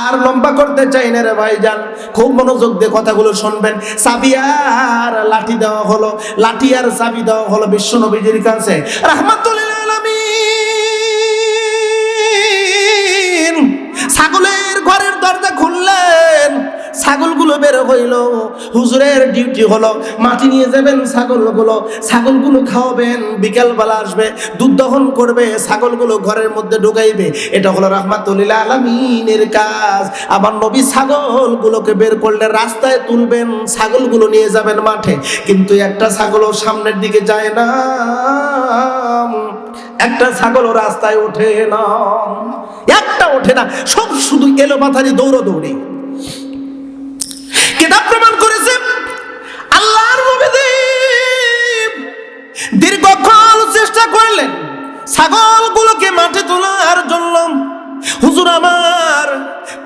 আর লম্বা করতে চাই না রে ভাই যান খুব মনোযোগ দিয়ে কথাগুলো শুনবেন। চাবি আর লাঠি দেওয়া হলো। লাঠি আর চাবি দেওয়া হলো বিশ্ব নবীজির কাছে। রাহমাতুল্লিল আলামিন। ছাগলের ঘরের দরজা খুললেন। ছাগলগুলো বের হইল। হুজুরের ডিউটি হলো, মাটি নিয়ে যাবেন ছাগলগুলো ছাগলগুলো খাওয়াবেন, বিকেলবেলা আসবে, দুধ দহন করবে, ছাগলগুলো ঘরের মধ্যে ঢুকাইবে। এটা হলো রহমাতুল্লিল আলমিনের কাজ। আবার নবী ছাগলগুলোকে বের করলে রাস্তায় তুলবেন, ছাগলগুলো নিয়ে যাবেন মাঠে। কিন্তু একটা ছাগলও সামনের দিকে যায় না। একটা ছাগলও রাস্তায় ওঠে না। একটা ওঠে না। সব শুধু এলো মাথারি দৌড়দৌড়ি। কিতাব প্রমাণ করেছে। আল্লাহর দীর্ঘক্ষণ চেষ্টা করলেন। ছাগলগুলোকে মাঠে তোলার জন্য হুজুর আমার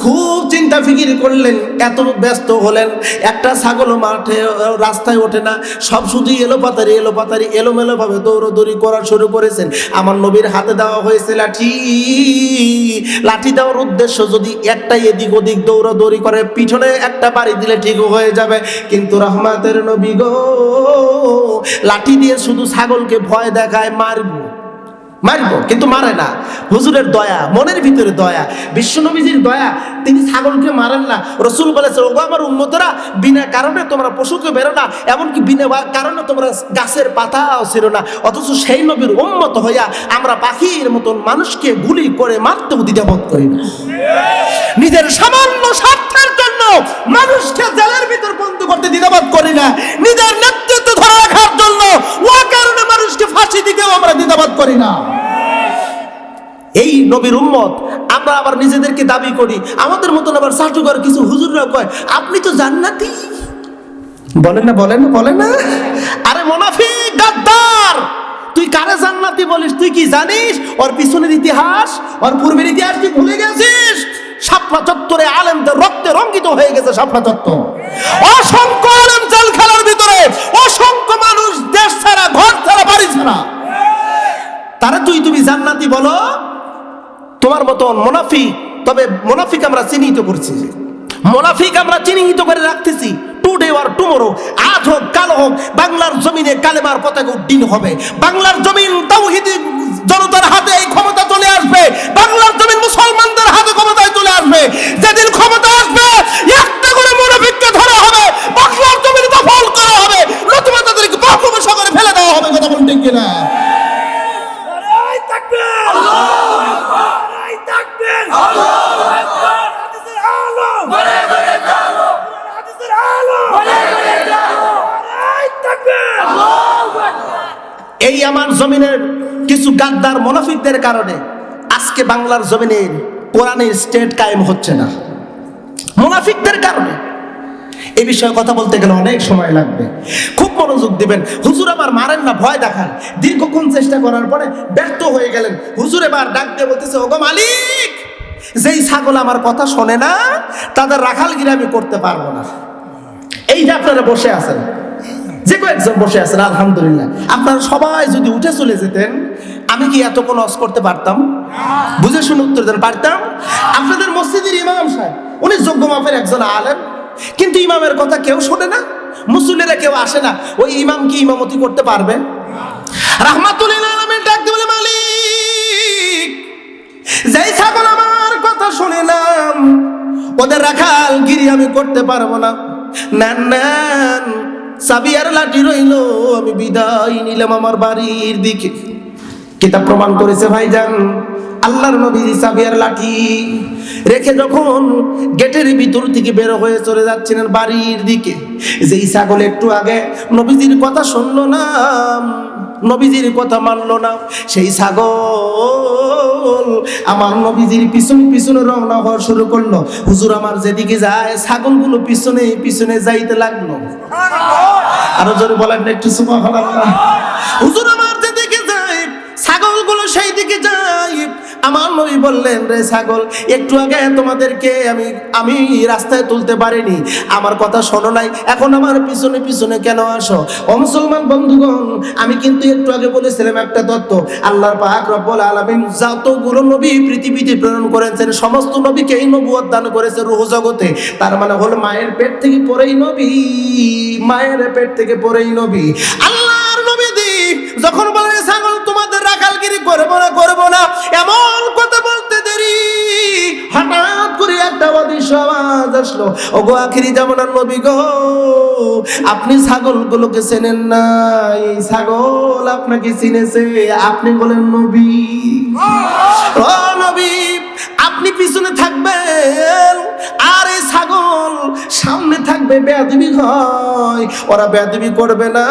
খুব চিন্তা ফিকির করলেন, এত ব্যস্ত হলেন। একটা ছাগল মাঠে রাস্তায় ওঠে না। সব শুধু এলো পাতারি এলো পাতারি এলোমেলো ভাবে দৌড়দৌড়ি করা শুরু করেছেন। আমার নবীর হাতে দেওয়া হয়েছে লাঠি। লাঠি দেওয়ার উদ্দেশ্য যদি একটাই এদিক ওদিক দৌড়াদৌড়ি করে, পিছনে একটা বাড়ি দিলে ঠিক হয়ে যাবে। কিন্তু রহমাতের নবী গো, লাঠি দিয়ে শুধু ছাগলকে ভয় দেখায় মারবো। মারবো, কিন্তু মারে না। হুজুরের দয়া, মনের ভিতরে দয়া। বিশ্বনবীজির দয়া, তিনি ছাগলকে মারেন না। রসুল বলেছে ওগো আমার উন্মতরা বিনা কারণে তোমরা পশুকে বেরো না, এমনকি বিনা কারণে তোমরা গাছের পাতাও ছিল না। অথচ সেই নবীর উন্মত হইয়া আমরা পাখির মতন মানুষকে গুলি করে মারতেও দ্বিধাবোধ করি না। নিজের সামান্য স্বার্থের জন্য মানুষকে জেলের ভিতর বন্ধ করতে দ্বিধাবোধ করি না। নিজের নেতৃত্ব ধরে রাখার জন্য ও কারণে মানুষকে ফাঁসি দিতেও আমরা দ্বিধাবোধ করি না। এই নবীর উম্মত, আমরা আবার নিজেদেরকে দাবি করি, আমাদের মতন আবার সাটুকার কিছু হুজুররা কয়, আপনি তো জান্নাতি। বলেন না বলেন না বলেন না। আরে গাদ্দার! তুই কারে জান্নাতি বলিস? তুই কি জানিস? ওর পিছনের ইতিহাস, ওর পূর্বের ইতিহাস তুই ভুলে গেছিস? শাপলা চত্বরে আলেমদের রক্তে রঙ্গিত হয়ে গেছে শাপলা চত্বর। অসংখ্য জান্নাতি বলো, তোমার মতন মোনাফিক, তবে মোনাফিক আমরা চিহ্নিত করছি। মোনাফিক আমরা চিহ্নিত করে রাখতেছি টুডে আর আজ হোক, কাল হোক, বাংলার জমিনে কালেমার পতাকা উড্ডীন হবে। বাংলার জমিন জনতার হাতে এই ক্ষমতা চলে আসবে, বাংলার জমিন মুসলমানদের হাতে ক্ষমতায় চলে আসবে। যেদিন ক্ষমতা আসবে একটা করে মোনাফিককে ধরা হবে বাংলার জমিন দখল করা হবে নতুবা তাদেরকে বাহুবে সাগরে ফেলে দেওয়া হবে কথা বলতে কিনা নারায় তাকবীর আল্লাহু আকবার নারায় তাকবীর আল্লাহু আকবার হাদিসের আলো বলে বলে চলো হাদিসের আলো বলে বলে চলো নারায় তাকবীর আল্লাহু আকবার এই আমার জমিনের কিছু গাদ্দার মোনাফিকদের কারণে আজকে বাংলার জমিনের কোরআনের স্টেট কায়েম হচ্ছে না। মোনাফিকদের কারণে। এই বিষয়ে কথা বলতে গেলে অনেক সময় লাগবে। খুব মনোযোগ দিবেন। হুজুর আমার মারেন না, ভয় দেখান। দীর্ঘক্ষণ চেষ্টা করার পরে ব্যর্থ হয়ে গেলেন। হুজুর এবার ডাক দিয়ে বলতেছে, ওগো মালিক, যেই ছাগল আমার কথা শোনে না, তাদের রাখালগিরি আমি করতে পারব না। এই যে আপনারা বসে আছেন, যে কয়েকজন বসে আছেন, আলহামদুলিল্লাহ। আপনারা সবাই যদি উঠে চলে যেতেন আমি কি এত কোনো করতে পারতাম? বুঝে শুনে উত্তর দেন, পারতাম? আপনাদের মসজিদের ইমাম সাহেব, উনি যোগ্য মাপের একজন আলেম। কিন্তু ইমামের কথা কেউ শোনে না। মুসল্লিরা কেউ আসে না। ওই ইমাম কি ইমামতি করতে পারবে? রাহমাতুল্লিল আলমের ডাক বলে, মালিক, যেই ছাগল আমার কথা শুনিলাম ওদের রাখাল গিরি আমি করতে পারব না। নেন নেন চাবি আর লাঠি রইল, আমি বিদায় নিলাম আমার বাড়ির দিকে। কিতাব প্রমাণ করেছে ভাইজান। আল্লাহর নবী চাবি আর লাঠি। রেখে যখন গেটের ভিতর থেকে বের হয়ে চলে যাচ্ছিলেন বাড়ির দিকে, যেই ছাগল একটু আগে নবীজির কথা শুনলো না, নবীজির কথা মানলো না, সেই ছাগল আমার নবীজির পিছনে পিছনে রওনা হওয়া শুরু করল। হুজুর আমার যেদিকে যায়, ছাগলগুলো পিছনে পিছনে যাইতে লাগল। আরও জোরে বলেন না একটু সুবহানাল্লাহ। হুজুর আমার যেদিকে যায় ছাগলগুলো সেই দিকে যায় আমার নবী বললেন, রে ছাগল, একটু আগে তোমাদেরকে আমি আমি রাস্তায় তুলতে পারিনি। আমার কথা শোনো নাই, এখন আমার পিছনে পিছনে কেন আসো? ও মুসলমান বন্ধুগণ, আমি কিন্তু একটু আগে বলেছিলাম একটা তত্ত্ব আল্লাহর পাক রব্বুল আলামিন যতগুলো নবী পৃথিবীতে প্রেরণ করেছেন, সমস্ত নবীকেই নবুয়ত দান করেছে রুহ জগতে। তার মানে হলো মায়ের পেট থেকে পরেই নবী, মায়ের পেট থেকে পরেই নবী। আল্লাহর নবী দি যখন বলে ছাগল রাখালগিরি করব না করব না। এমন কথা বলতে দেরি। হঠাৎ করে একটা অদৃশ্য আওয়াজ আসলো। ও গো আখিরি জামানার নবী গো, আপনি ছাগলগুলোকে চেনেন না? এই ছাগল আপনাকে চিনেছে, আপনি বলেন নবী। ও নবী, আপনি পিছনে থাকবেন, আর এই ছাগল সামনে থাকবে বেয়াদবি হয় ওরা বেয়াদবি করবে না।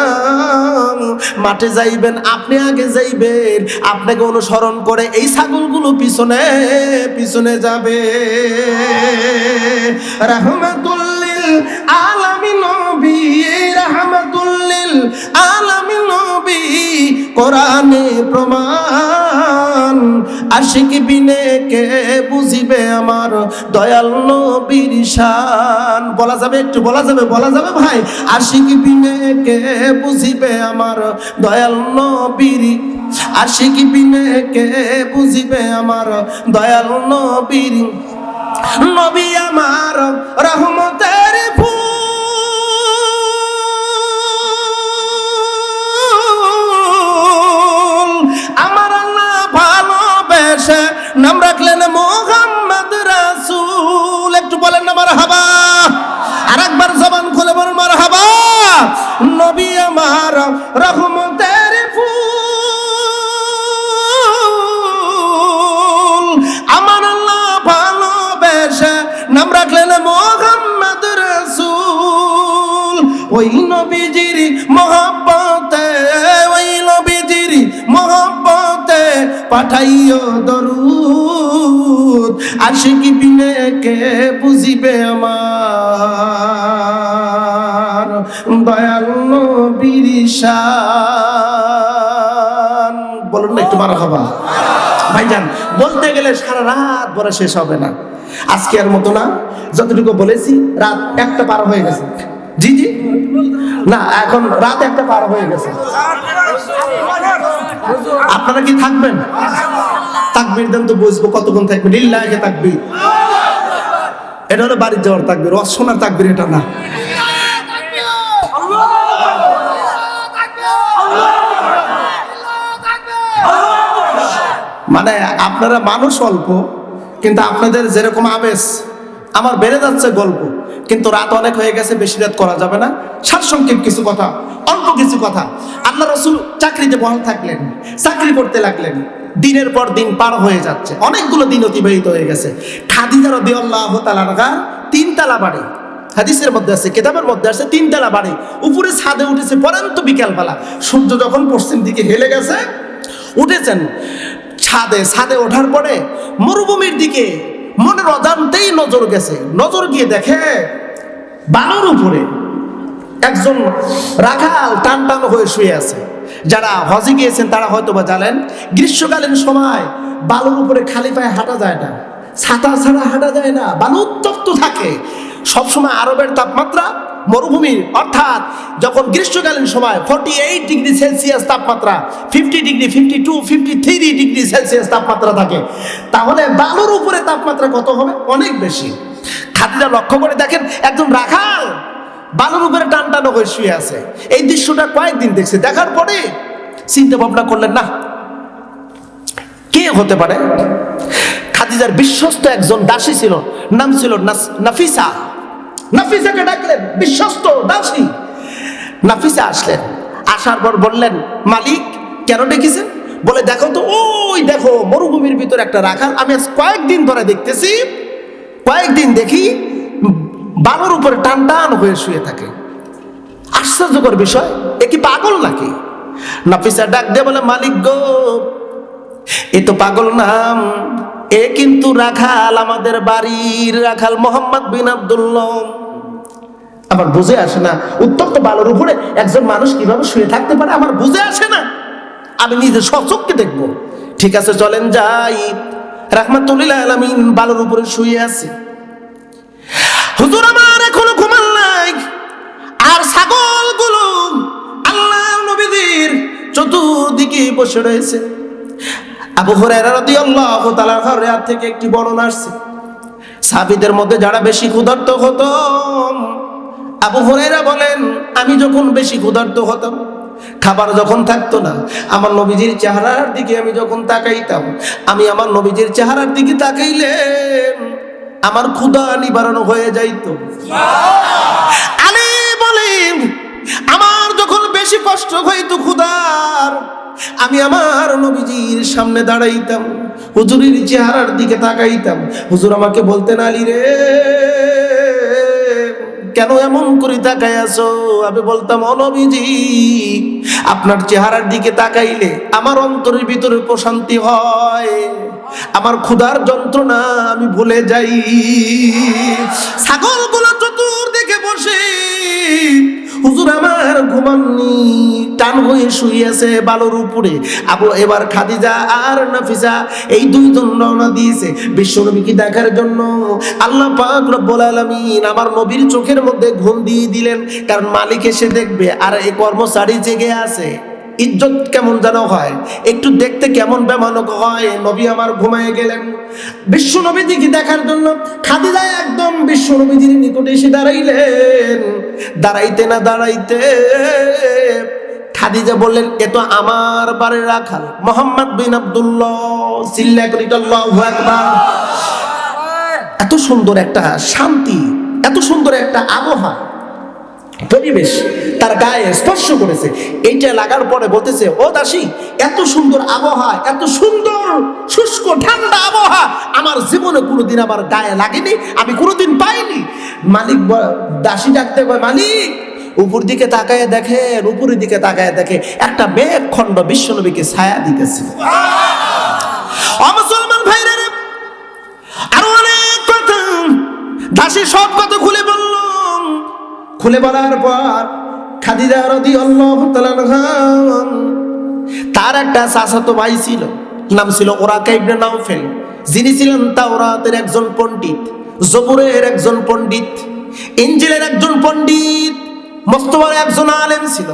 মাঠে যাইবেন, আপনি আগে যাইবেন। আপনাকে অনুসরণ করে এই ছাগলগুলো পিছনে পিছনে যাবে। রহমাতুল্লিল আলামিন নবী রহমাতুল্লিল আলামিন কোরআনে প্রমাণ। আশিক বিনে কে বুঝিবে আমার দয়াল নবীর শান। বলা যাবে একটু, বলা যাবে বলা যাবে ভাই? আশিক বিনে কে বুঝিবে আমার দয়াল নবীর আশিক বিনে কে বুঝিবে আমার দয়াল নবীর। নবী আমার রহমতের ফুল নাম রাখলেন মোহাম্মদ রাসুল। একটু বলেন না মার হাবা আর একবার জবান খুলে বলেন মার হাবা নবী আমার রহমতের পাঠাইও দরুদ। আশিক বিনে কে বুঝিবে আমার? দয়াল নবীর শান। বলুন না একটু মারা খাবা। ভাইজান, বলতে গেলে সারা রাত বলে শেষ হবে না। আজকে আর মতো না, যতটুকু বলেছি, রাত একটা পার হয়ে গেছে। জি জি। না, এখন রাত একটা পার হয়ে গেছে। আপনারা কি থাকবেন? তাকবির দেন তো বুঝব কতক্ষণ থাকবেন লিল্লাহে তাকবির। এটা হলো বাড়ির যাওয়ার তাকবির অশোনার তাকবির এটা না। মানে আপনারা মানুষ অল্প, কিন্তু আপনাদের যেরকম আবেশ আমার বেড়ে যাচ্ছে গল্প। কিন্তু রাত অনেক হয়ে গেছে, বেশি রাত করা যাবে না। সারসংক্ষেপ কিছু কথা, অল্প কিছু কথা। আল্লাহ রসুল চাকরিতে বহাল থাকলেন, চাকরি করতে লাগলেন। দিনের পর দিন পার হয়ে যাচ্ছে। অনেকগুলো দিন অতিবাহিত হয়ে গেছে। খাদিজা রদি আল্লাহ তালানগা তিনতলা বাড়ি। হাদিসের মধ্যে আছে, কেতাবের মধ্যে আছে, তিনতলা বাড়ি। উপরে ছাদে উঠেছে পরান্ত বিকালবেলা। সূর্য যখন পশ্চিম দিকে হেলে গেছে, উঠেছেন। ছাদে ছাদে ওঠার পরে মরুভূমির দিকে মনের অজান্তেই নজর গেছে। নজর গিয়ে দেখে বালুর উপরে একজন রাখাল টান টান হয়ে শুয়ে আছে। যারা হজে গিয়েছেন তারা হয়তো বা জানেন, গ্রীষ্মকালীন সময় বালুর উপরে খালি পায়ে হাঁটা যায় না। ছাতা ছাড়া হাঁটা যায় না। বালু উত্তপ্ত থাকে। সবসময় আরবের তাপমাত্রা মরুভূমির অর্থাৎ যখন গ্রীষ্মকালীন সময় ফর্টি এইট ডিগ্রি সেলসিয়াস তাপমাত্রা fifty degree fifty two fifty three degree Celsius তাপমাত্রা থাকে, তাহলে বালুর উপরে তাপমাত্রা কত হবে? অনেক বেশি। খাদিরা লক্ষ্য করে দেখেন, একজন রাখাল বালুর উপরে টান টানো হয়ে শুয়ে আছে। এই দৃশ্যটা কয়েকদিন দেখছে, দেখার পরে চিন্তা ভাবনা করলেন, না, কে হতে পারে? খাদিজার বিশ্বস্ত একজন দাসী ছিল, নাম ছিল নাফিসা। নাফিসাকে ডাকলেন বিশ্বস্ত, দাসী। নাফিসা আসলেন। আসার পর বললেন, মালিক, কেন ডেকেছেন বলে, দেখো তো, ওই দেখো, মরুভূমির ভিতরে একটা রাখাল। আমি আজ কয়েকদিন ধরে দেখতেছি, কয়েকদিন দেখি, বালুর উপরে টান টান হয়ে শুয়ে থাকে। আশ্চর্যকর বিষয়, এ কি পাগল নাকি? নাফিসা ডাক দিয়ে বলে, মালিক গো, এ তো পাগল নাম। এ কিন্তু রাখাল, আমাদের বাড়ির রাখাল মোহাম্মদ বিন আব্দুল্লাহ। আমার বুঝে আসে না, উত্তপ্ত বালুর উপরে একজন মানুষ কীভাবে শুয়ে থাকতে পারে আমার বুঝে আসে না। আমি নিজে সচককে দেখব। ঠিক আছে, চলেন যাই। রাহমাতুল্লিল আলামিন বালুর উপরে শুয়ে আছে। হুজুর আমার এখনও ঘুমান নাই। আর ছাগলগুলো আল্লাহ নবীদের চতুর্দিকে বসে রয়েছে। আবু হুরায়রা রাদিয়াল্লাহু তাআলার হাত থেকে একটি বর্ণনা আসছে। সাহাবীদের মধ্যে যারা বেশি ক্ষুধার্ত হতো আবু হুরায়রা বলেন আমি যখন বেশি ক্ষুধার্ত হতাম খাবার যখন থাকতো না আমার নবীজির চেহারার দিকে আমি যখন তাকাইতাম আমি আমার নবীজির চেহারার দিকে তাকাইলে আমার ক্ষুধা নিবারণ হয়ে যাইতো। আলী বলেন আমার বেশি কষ্ট হইতো ক্ষুধার আমি আমার নবীজির সামনে দাঁড়াইতাম, হুজুরির চেহারার দিকে তাকাইতাম। হুজুর আমাকে বলতেন, আলী রে, কেন এমন করে তাকাই আছো? আমি বলতাম, ও নবীজি, আপনার চেহারার দিকে তাকাইলে আমার অন্তরের ভিতরে প্রশান্তি হয়। আমার ক্ষুধার যন্ত্রণা আমি ভুলে যাই। ছাগলগুলো হুজুর আমার ঘুমাননি। টান হয়ে শুয়ে আছে বালুর উপরে। আবু এবার খাদিজা আর নাফিসা এই দুইজন রওনা দিয়েছে বিশ্বনবীকে দেখার জন্য। আল্লাহ পাক রব্বুল আলামিন আমার নবীর চোখের মধ্যে ঘুম দিয়ে দিলেন। কারণ মালিক এসে দেখবে, আর এই কর্মচারী জেগে আছে। ইজ্জত কেমন যেন হয়, একটু দেখতে কেমন বেমানক হয়, নবী আমার ঘুমায় গেলেন। বিশ্ব নবীজিকে দেখার জন্য খাদিজা একদম বিশ্ব নবীজির নিকটে এসে দাঁড়াইলেন। দাঁড়াইতে না দাঁড়াইতে খাদিজা বললেন, এ তো আমার বাড়ির রাখাল, মোহাম্মদ বিন আব্দুল্লাহ এত সুন্দর একটা শান্তি, এত সুন্দর একটা আবহাওয়া। পরিবেশ তার গায়ে স্পর্শ করেছে। এইটা লাগার পরে বলতেছে, ও দাসী, এত সুন্দর আবহাওয়া, এত সুন্দর, শুষ্ক, ঠান্ডা আবহাওয়া, আমার জীবনে কোনোদিন আমার গায়ে লাগেনি, আমি কোনোদিন পাইনি। মালিক দাসী ডাকতে কয়, মালিক, উপর দিকে তাকায় দেখেন, উপরের দিকে তাকায় দেখে একটা মেঘ খণ্ড বিশ্বনবীকে ছায়া দিতেছে। অমুসলমান ভাইরা আরও অনেক কথা। দাসী সব কথা খুলে বললাম খুলে বলার পর খাদিজা রদি আল্লাহ তার একটা চাচাতো ভাই ছিল, নাম ছিল ওরাকা নাউফেল যিনি ছিলেন তাওরাতের একজন পণ্ডিত জবুরের একজন পণ্ডিত ইঞ্জিলের একজন পণ্ডিত মস্তবার একজন আলেম ছিল।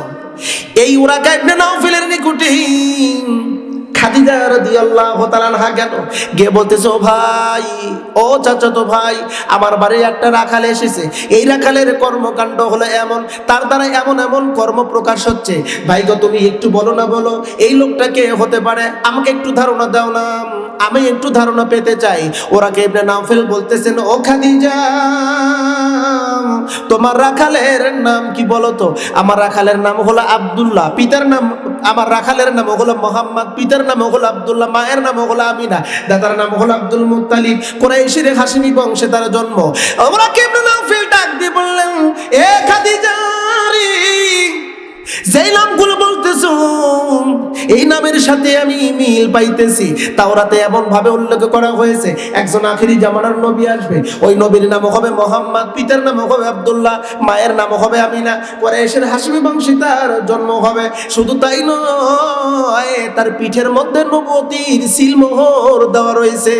এই ওরাকা ইবনে নাউফেলের নিকটে বলতেছে, ও ভাই, ও চাচাতো ভাই, আমার বাড়ি একটা রাখাল এসেছে। এই রাখালের কর্মকাণ্ড হলো এমন, তার এমন এমন কর্ম প্রকাশ হচ্ছে। গো, তুমি একটু বলো না, বলো, এই লোকটা কে হতে পারে? আমাকে একটু ধারণা দাও না। আমি একটু ধারণা পেতে চাই। ওরা কে ইবনে নাফেল বলতেছেন, ও খাদিজা তোমার রাখালের নাম কি বলতো? আমার রাখালের নাম হলো আবদুল্লাহ, পিতার নাম, আমার রাখালের নাম হলো মোহাম্মদ, পিতার নাম হলো আবদুল্লাহ, মায়ের নাম হলো আমিনা, দাদার নাম হলো আব্দুল মুত্তালিব। কোরাইশির হাসিমি বংশে তার জন্ম। আমরা কেমন নাম ফিল ডাক দিয়ে বললেন, এ খাদিজা রে যেই নামগুলো বলতেছ, এই নামের সাথে আমি মিল পাইতেছি। তাওরাতে এমন ভাবে উল্লেখ করা হয়েছে, একজন আখেরি জামানার নবী আসবে। ওই নবীর নাম হবে মোহাম্মদ, পিতার নাম হবে আব্দুল্লাহ, মায়ের নাম হবে আমিনা। পরে এসের হাসমি বংশী তার জন্ম হবে। শুধু তাই নয়, তার পিঠের মধ্যে নবতির সিলমোহর দেওয়া রয়েছে।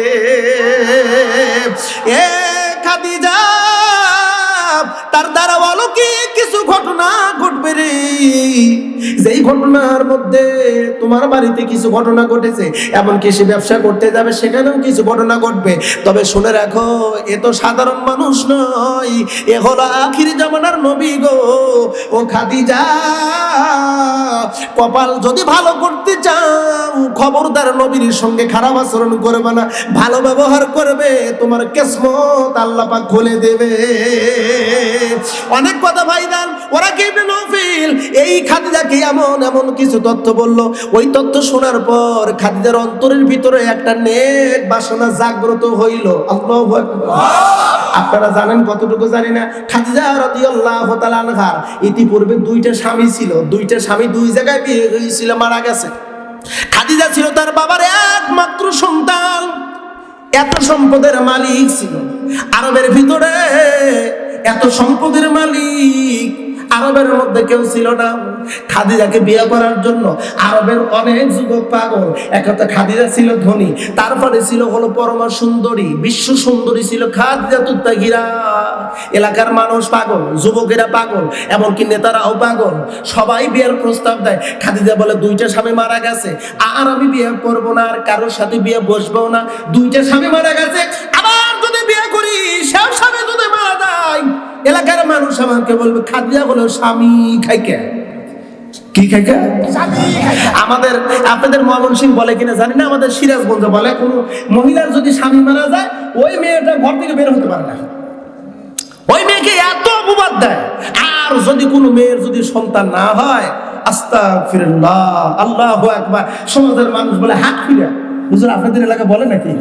এ খাদিজা তার দ্বারা অলৌকিক কিছু ঘটনা ঘটবে রে। যেই ঘটনার মধ্যে তোমার বাড়িতে কিছু ঘটনা ঘটেছে, এমনকি সে ব্যবসা করতে যাবে, সেখানেও কিছু ঘটনা ঘটবে। তবে শুনে রাখো, এ তো সাধারণ মানুষ নয়, এ হলো আখির জামানার নবী গো, ও খাদিজা। কপাল যদি ভালো করতে চাও, খবরদার নবীর সঙ্গে খারাপ আচরণ করবে না, ভালো ব্যবহার করবে, তোমার কেসমত আল্লাহ পাক খুলে দেবে। অনেক কথা ভাইদান ওরা কি নফিল এই খাদিজাকে এমন এমন কিছু তথ্য বলল? ওই তথ্য শোনার পর খাদিজার অন্তরের ভিতরে একটা নেক বাসনা জাগ্রত হইল। আল্লাহু আপনারা জানেন কতটুকু জানি না? খাদিজা রাদিয়াল্লাহু তাআলা আনহার ইতিপূর্বে দুইটা স্বামী ছিল। দুইটা স্বামী দুই জায়গায় বিয়ে হয়েছিল, মারা গেছে। খাদিজা ছিল তার বাবার একমাত্র সন্তান। এত সম্পদের মালিক ছিল। আরবের ভিতরে এত সম্পদের মালিক। আরবের মধ্যে কেউ ছিল না। খাদিজাকে বিয়ে করার জন্য আরবের অনেক যুবক পাগল। একটা খাদিজা ছিল ধনী, তারপরে ছিল হলো পরমা সুন্দরী, বিশ্ব সুন্দরী ছিল খাদিজা তুত্তাগিরা। এলাকার মানুষ পাগল, যুবকেরা পাগল, এমনকি নেতারাও পাগল। সবাই বিয়ের প্রস্তাব দেয়। খাদিজা বলে, দুইটা স্বামী মারা গেছে, আর আমি বিয়ে করব না, আর কারোর সাথে বিয়ে বসবো না। দুইটা স্বামী মারা গেছে, আবার যদি বিয়ে করি সব স্বামী যদি মারা যায়। এলাকার মানুষ আমাকে বলবে খাদিয়া হলো স্বামী খাইকে। কি খাইকে? আমাদের আপনাদের ময়মনসিং বলে কিনা জানি না আমাদের সিরাজগঞ্জ বলে। কোনো মহিলার যদি স্বামী মারা যায় ওই মেয়েটা ঘর থেকে বের হতে পারে না। ওই মেয়েকে এত অপবাদ দেয়। আর যদি কোনো মেয়ের যদি সন্তান না হয় আস্তা ফিরল্লাহ আল্লাহ একবার সমাজের মানুষ বলে হাত ফিরে বুঝলেন আপনাদের এলাকা বলে নাকি?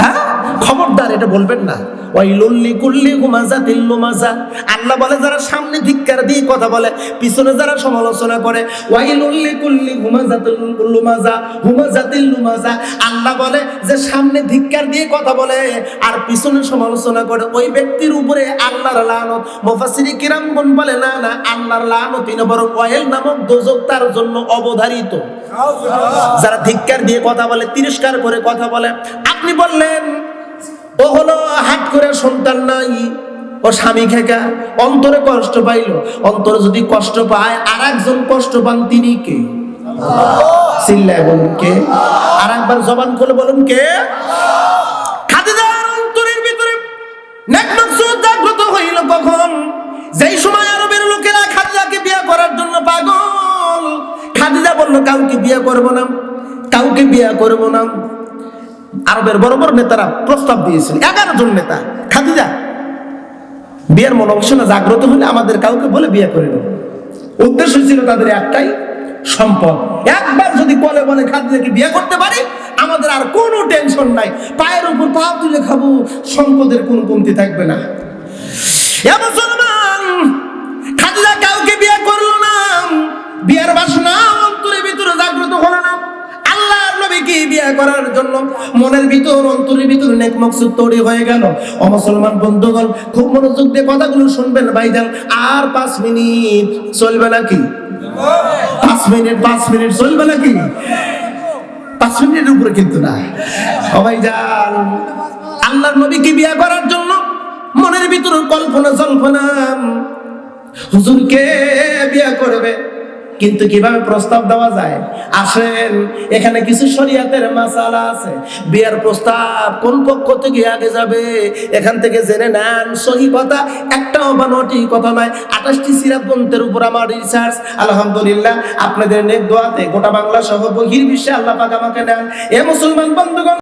হ্যাঁ? খবরদার এটা বলবেন না। ওই লল্লি কুল্লি হুমাজা তিল্লু মাজা আল্লাহ বলে যারা সামনে ধিক্কার দিয়ে কথা বলে পিছনে যারা সমালোচনা করে ওয়াই লল্লি কুল্লি হুমাজা তিল্লু মাজা হুমাজা তিল্লু মাজা আল্লাহ বলে যে সামনে ধিক্কার দিয়ে কথা বলে আর পিছনে সমালোচনা করে ওই ব্যক্তির উপরে আল্লাহর লানত। মুফাসসিরি কিরামগণ বলে না না আল্লাহর লানত ইনা বরং ওয়াইল নামক দোজক তার জন্য অবধারিত। যারা ধিক্কার দিয়ে কথা বলে তিরস্কার করে কথা বলে আপনি বললেন ও হলো হাট করে সন্তান নাই ও স্বামী খেকা অন্তরে কষ্ট পাইল। অন্তরে যদি কষ্ট পায় আর একজন কষ্ট পান তিনি কে? চিল্লায় বলুন কে? আর একবার জবান খুলে বলুন কে? খাদিজার অন্তরের ভিতরে জাগ্রত হইল কখন? যেই সময় আরবের লোকেরা খাদিজাকে বিয়ে করার জন্য পাগল খাদিজা বলল কাউকে বিয়ে করব না কাউকে বিয়ে করব না। আরবের বড় বড় নেতারা প্রস্তাব দিয়েছিল। এগারো জন নেতা। খাদিজা, বিয়ের মনোবাসনা জাগ্রত হলে আমাদের কাউকে বলে বিয়ে করে নেব। উদ্দেশ্য ছিল তাদের একটাই, সম্পদ। একবার যদি বলে বলে খাদিজাকে বিয়ে করতে পারি, আমাদের আর কোনো টেনশন নাই। পায়ের উপর পা তুলে খাব, সম্পদের কোনো কমতি থাকবে না। মুসলমান, খাদিজা কাউকে বিয়ে করল না। বিয়ের বাসনা অন্তরের ভিতরে জাগ্রত হলো না। নবীকে বিয়ে করার জন্য? মনের ভিতর, অন্তরের ভিতর নেক মকসুদ তৈরি হয়ে গেল। ও মুসলমান বন্ধুগণ, খুব মনোযোগ দিয়ে কথাগুলো শুনবেন, ভাইজান। আর পাঁচ মিনিট চলবে নাকি? পাঁচ মিনিট পাঁচ মিনিট চলবে নাকি? পাঁচ মিনিটের উপরে কিন্তু না। সবাই যান আল্লাহর নবীকে বিয়ে করার জন্য? মনের ভিতর কল্পনা, জল্পনা। হুজুরকে বিয়ে করবে? কিন্তু কীভাবে প্রস্তাব দেওয়া যায়? আসেন, এখানে কিছু শরিয়াতের মাসালা আছে। বিয়ের প্রস্তাব কোন পক্ষ থেকে আগে যাবে? এখান থেকে জেনে নেন, সহি কথা একটাও বানোটি কথা নয়। আঠাশটি সিরাত গ্রন্থের উপর আমার রিসার্চ আলহামদুলিল্লাহ, আপনাদের নেক দোয়াতে গোটা বাংলা সহ বহির বিশ্বে আল্লাহ পাক আমাকে নেন এ মুসলমান বন্ধুগণ